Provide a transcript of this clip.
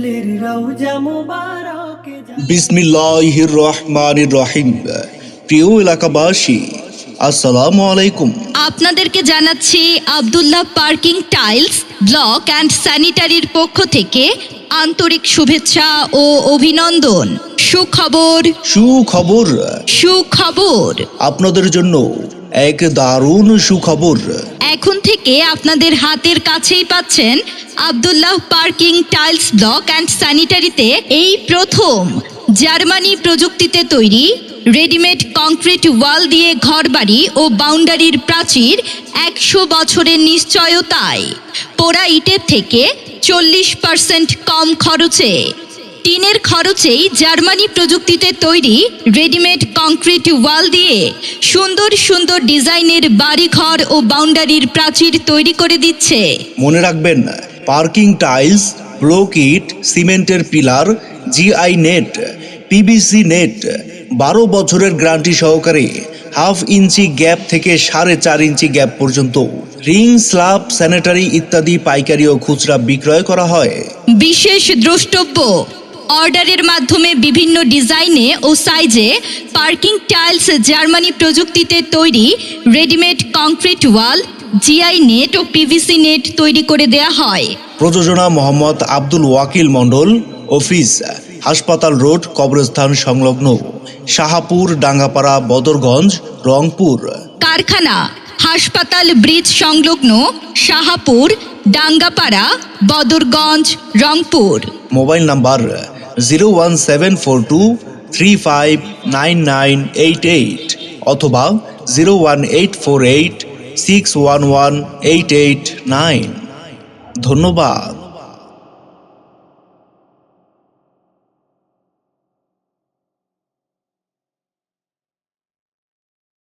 রসুলের রওজা মুবারকে যা বিসমিল্লাহির রহমানির রহিম প্রিয় এলাকাবাসী আসসালামু আলাইকুম। আপনাদেরকে জানাচ্ছি Abdullah parking tiles block and স্যানিটারির পক্ষ থেকে আন্তরিক শুভেচ্ছা ও অভিনন্দন। সুখবর সুখবর। সুখবর। আপনাদের জন্য এক দারুণ সুখবর। এখন থেকে আপনাদের হাতের কাছেই পাচ্ছেন Abdullah parking tiles block and স্যানিটারিতে এই প্রথম জার্মানি প্রযুক্তিতে তৈরি রেডিমেড কংক্রিট ওয়াল দিয়ে ঘরবাড়ি ও বাউন্ডারির প্রাচীর একশো বছরের নিশ্চয়তায়। পোড়া ইটের থেকে চল্লিশ পার্সেন্ট কম খরচে। টিনের খরচেই জার্মানি প্রযুক্তিতে তৈরি রেডিমেড কংক্রিট ওয়াল দিয়ে সুন্দর সুন্দর ডিজাইনের বাড়িঘর ও বাউন্ডারির প্রাচীর তৈরি করে দিচ্ছে। মনে রাখবেন পার্কিং টাইলস ব্লক ইট সিমেন্টের pillar GI net PBC net বারো বছরের গ্যারান্টি সহকারে হাফ ইঞ্চি গ্যাপ থেকে সাড়ে চার ইঞ্চি গ্যাপ পর্যন্ত রিং স্ল্যাব স্যানিটারি ইত্যাদি পাইকারি ও খুচরা বিক্রয় করা হয়। বিশেষ দ্রষ্টব্য অর্ডারের মাধ্যমে বিভিন্ন ডিজাইনে ও সাইজে পার্কিং টাইলস জার্মানি প্রযুক্তিতে তৈরি readymade concrete wall GI net ও পিভিসি নেট তৈরি করে দেয়া হয়। প্রযোজনা মোহাম্মদ আব্দুল ওয়াকিল মণ্ডল অফিস হাসপাতাল রোড কবরস্থান সংলগ্ন শাহাপুর ডাঙ্গাপাড়া বদরগঞ্জ রংপুর। কারখানা হাসপাতাল ব্রিজ সংলগ্ন Shahapur Dangapara Badarganj Rangpur. Mobile number zero one seven four two three five nine nine eight eight অথবা zero one eight four eight six one one eight eight nine ধন্যবাদ।